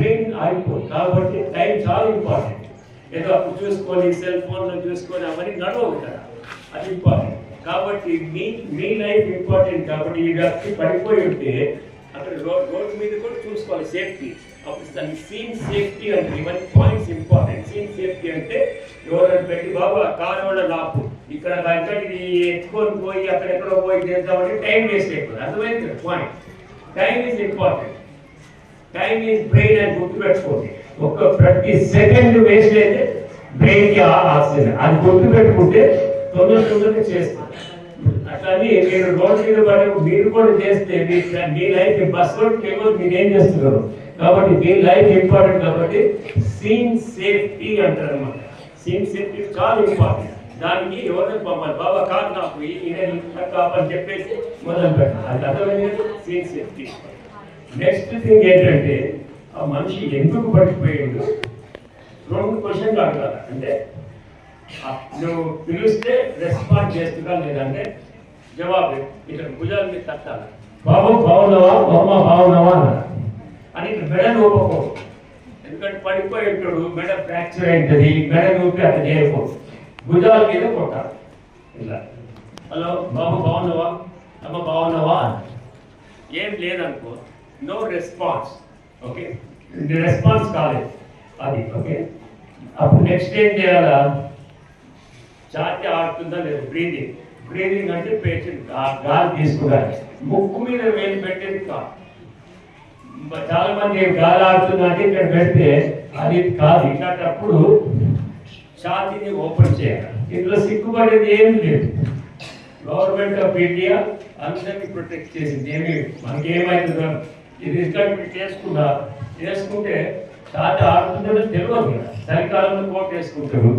Brain ఆగిపోదు. కాబట్టి time చాలా ఇంపార్టెంట్. ఏదో అప్పుడు చూసుకొని సెల్ ఫోన్లో చూసుకొని అవన్నీ నడవవు కదా. అది ఇంపార్టెంట్. కాబట్టి మీ మీ లైఫ్ ఇంపార్టెంట్ కాబట్టి ఈ వ్యక్తి పడిపోయి ఉంటే అక్కడ రోడ్ రోడ్ మీద కూడా చూసుకోవాలి సేఫ్టీ. అప్పుడు దాన్ని సీన్ సేఫ్టీ అంటే ఇవన్నీ పాయింట్స్ ఇంపార్టెంట్. సీన్ సేఫ్టీ అంటే ఎవరైనా పెట్టి బాబు ఆ కారు వల్ల లాపు ఇక్కడ ఇక్కడ ఇది ఎత్తుకొని పోయి అక్కడెక్కడో పోయి చేద్దామంటే టైం వేస్ట్ అయిపోతుంది అర్థమైంది point time is important time is brain అని గుర్తుపెట్టుకోండి ఒక ప్రతి సెకండ్ వేస్ట్ అయితే బ్రెయిన్కి ఆక్సిజన్. అది గుర్తుపెట్టుకుంటే తొందర తొందరగా చేస్తాం. అట్లానే మీరు రోడ్డు మీద పడి మీరు కూడా చేస్తే మీ లైఫ్ బస్ రోడ్కి వెళ్ళి మీరు ఏం చేస్తున్నారు? కాబట్టి మీ లైఫ్ ఇంపార్టెంట్ కాబట్టి సీన్ సేఫ్టీ అంటారు అనమాట సీన్ సేఫ్టీ చాలా ఇంపార్టెంట్. దానికి ఎవరిని పంపాలి? బాబా కాదు నాకు కాపని చెప్పేసి మొదలు పెట్టాలి అది అర్థమైంది సీన్ సేఫ్టీ. నెక్స్ట్ థింగ్ ఏంటంటే ఆ మనిషి ఎందుకు పడిపోయిండు రెండు క్వశ్చన్ అడగాలి. అంటే నువ్వు పిలిస్తే రెస్పాండ్ చేస్తున్నా లేదంటే జవాబు ఇక్కడ భుజాల మీద తట్టాలి. బాబు బాగున్నావా? బామ్మ బాగున్నావా? అని ఇక్కడ మెడ నూపకూడదు ఎందుకంటే పడిపోయి ఉంటాడు మెడ ఫ్రాక్చర్ అవుతుంది మెడ నూపి అట్లా చేయకూడదు భుజాల మీద కొట్టాలి. ఇలా. హలో బాబు బాగున్నావా? అమ్మ బాగున్నావా. ఏం లేదనుకో నో రెస్పాన్స్ ఓకే రెస్పాన్స్ కాలేదు. అది ఓకే అప్పుడు నెక్స్ట్ ఏం చేయాలా? ఛాతి ఆడుతుందా లేదు? బ్రీదింగ్ బ్రీదింగ్ అంటే పేషెంట్ గాలి తీసుకురాలి ముక్కు మీద వేలు పెట్టేది కాదు. చాలా మంది గాలి ఆడుతుందా అంటే ఇక్కడ పెడితే అది కాదు. ఇట్లాంటప్పుడు ఛాతీని ఓపెన్ చేయాలి. ఇందులో సిగ్గుపడేది ఏం లేదు. గవర్నమెంట్ ఆఫ్ ఇండియా అందరినీ ప్రొటెక్ట్ చేసింది. ఏమి మనకి ఇది చేసుకున్నా చేసుకుంటే ఛాతి ఆడుతుందో తెలియదు చలికాలంలో కోట్ వేసుకుంటారు.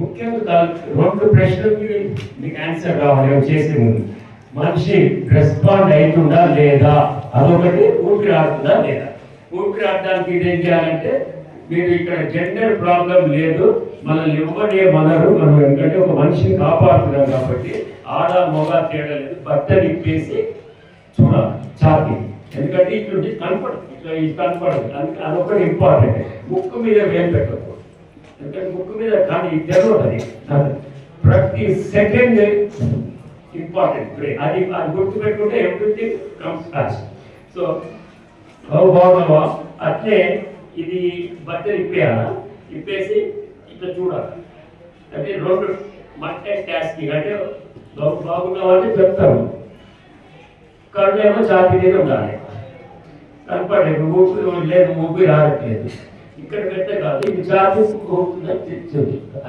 ముఖ్యంగా రెండు ప్రశ్నలకి మీకు ఆన్సర్ కావాలి చేసే ముందు. మనిషి రెస్పాండ్ అవుతుందా లేదా? అదొకటి ఊపిరి ఆడుతుందా లేదా? ఊపిరి ఆడడానికి ఏం చేయాలంటే మీరు ఇక్కడ జెండర్ ప్రాబ్లం లేదు. మనల్ని ఎవరు మనరు మనం ఎందుకంటే ఒక మనిషిని కాపాడుతున్నాం కాబట్టి ఆడ మొగ తేడా లేదు. భర్త నిప్పేసి చూడాలి. ఛాతి ఎందుకంటే ఇటువంటి కనపడదు. ఇట్లా ఇది కనపడదు. అందుకే అదొకటి ఇంపార్టెంట్ ముక్కు మీద వేలు పెట్టకూడదు. ఎందుకంటే ముక్కు మీద కానీ ఇది అది. ప్రతి సెకండ్ ఇంపార్టెంట్ ప్రే అది అది గుర్తుపెట్టుకుంటే ఎవ్రీథింగ్ కమ్స్ ఫాస్ట్ సో బాగున్నావా? అట్లే ఇది బట్టలు ఇప్పేయాలా? ఇప్పేసి ఇట్లా చూడాలి. అంటే రెండు మట్టే టాస్కింగ్ అంటే బాగున్నావా అంటే చెప్తాము కళ్ళు ఏమో ఛాతీ మీద ఉండాలి. కనపడలేదు ఊపిరి లేదు ఊపిరి రావట్లేదు. ఇక్కడ పెట్టే కాదు ఇది ఛాతీ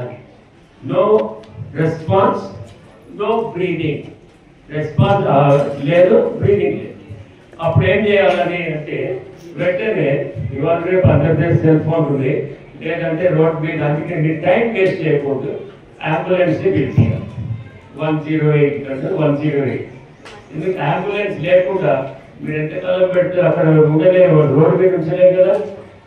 అది. No response no breathing response లేదు బ్రీదింగ్ లేదు. అప్పుడు ఏం చేయాలని అంటే వెంటనే ఇవాళ రేపు అందరి సెల్ ఫోన్ ఉంది. లేదంటే రోడ్ మీద అందుకే మీరు టైం వేస్ట్ చేయకూడదు. అంబులెన్స్ పిలిపించాలి వన్ జీరో ఎయిట్ అంటే వన్ జీరో ఎయిట్. ఎందుకంటే అంబులెన్స్ లేకుండా మీరు ఎంతకాలం పెడితే అక్కడ ఉండలేము రోడ్డు మీద ఉంచలే కదా?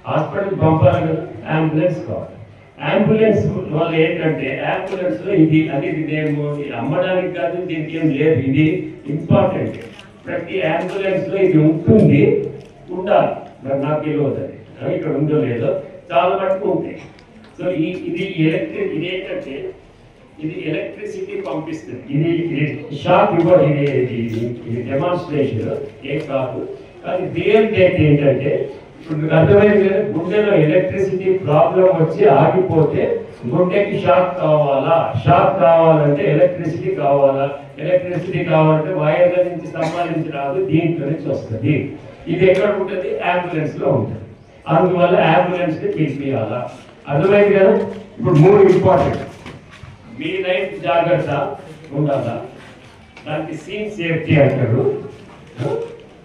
హాస్పిటల్ పంపాలి కదా. అంబులెన్స్ కావాలి. అంబులెన్స్ వాళ్ళు ఏంటంటే అంబులెన్స్లో ఇది అది ఇదేమో ఇది అమ్మడానికి కాదు దీనికి ఏం లేదు. ఇది ఇంపార్టెంట్. ప్రతి అంబులెన్స్లో ఇది ఉంటుంది ఉండాలి. మరి నాకు తెలియదు అది. ఇక్కడ ఉందో లేదో చాలా మటుకు ఉంటాయి. సో ఈ ఇది ఎలక్ట్రిక్ ఇది ఏంటంటే ఇది ఎలక్ట్రిసిటీ పంపిస్తుంది. ఇది షాప్ షాక్ ఇవ్వదు ఇది ఇది ఇది డెమాన్స్ట్రేషన్ ఏం కాదు. కానీ రియల్ డేట్ ఏంటంటే ఇప్పుడు అర్థమైంది కదా గుండెలో ఎలక్ట్రిసిటీ ప్రాబ్లం వచ్చి ఆగిపోతే గుండెకి షాక్ కావాలా? షాక్ కావాలంటే ఎలక్ట్రిసిటీ కావాలా? ఎలక్ట్రిసిటీ కావాలంటే వైర్ల నుంచి సంపాదించి రాదు దీంట్లో నుంచి వస్తుంది. ఇది ఎక్కడ ఉంటుంది? అంబులెన్స్లో ఉంటుంది. అందువల్ల అంబులెన్స్ని పిలిపియాలా? అర్థమైంది కదా? ఇప్పుడు మూడు ఇంపార్టెంట్ మీ జాగ్రత్త ఉండాలా? దానికి సీన్ సేఫ్టీ అంటారు.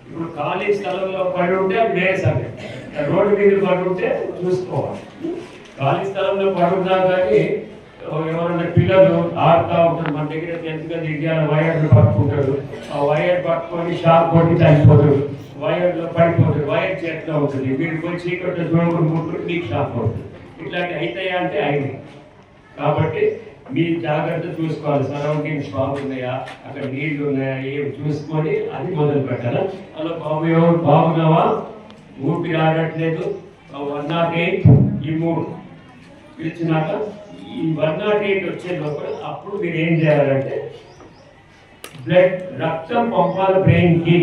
ఇప్పుడు ఖాళీ స్థలంలో పడి ఉంటే అది వేరే రోడ్డు మీద పడి ఉంటే చూసుకోవాలి. ఖాళీ స్థలంలో పడి ఉన్నా కానీ ఎవరైనా పిల్లలు ఆడుతూ ఉంటారు. మన దగ్గర ఎందుకంటే దిగాల వైర్లు పట్టుకుంటారు. ఆ వైర్ పట్టుకొని షాక్ కొట్టి చనిపోతారు వైర్లో పడిపోతారు. వైర్ చేతిలో ఉంటుంది. మీరు పోయి చీకట్లో చూడకుండా ముట్టుకుంటే మీకు షాక్ అవుతుంది. ఇట్లాంటి అవుతాయా అంటే అయినాయి. కాబట్టి మీరు జాగ్రత్త చూసుకోవాలి. సరౌండింగ్స్ బాగున్నాయా? అక్కడ నీళ్ళు ఉన్నాయా? ఏం చూసుకొని అది మొదలు పెట్టాలి? అలా బాబు ఎవరు బాగున్నావా? ఊపి ఆడట్లేదు. వన్ నాట్ ఎయిట్ ఈ మూడు. పిలిచినాక ఈ వన్ నాట్ ఎయిట్ వచ్చే లోపల అప్పుడు మీరు ఏం చేయాలంటే బ్లడ్ రక్తం పంపాలి బ్రెయిన్కి.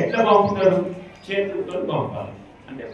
ఎట్లా పంపుతారు? చేతులతో పంపాలి. అంటే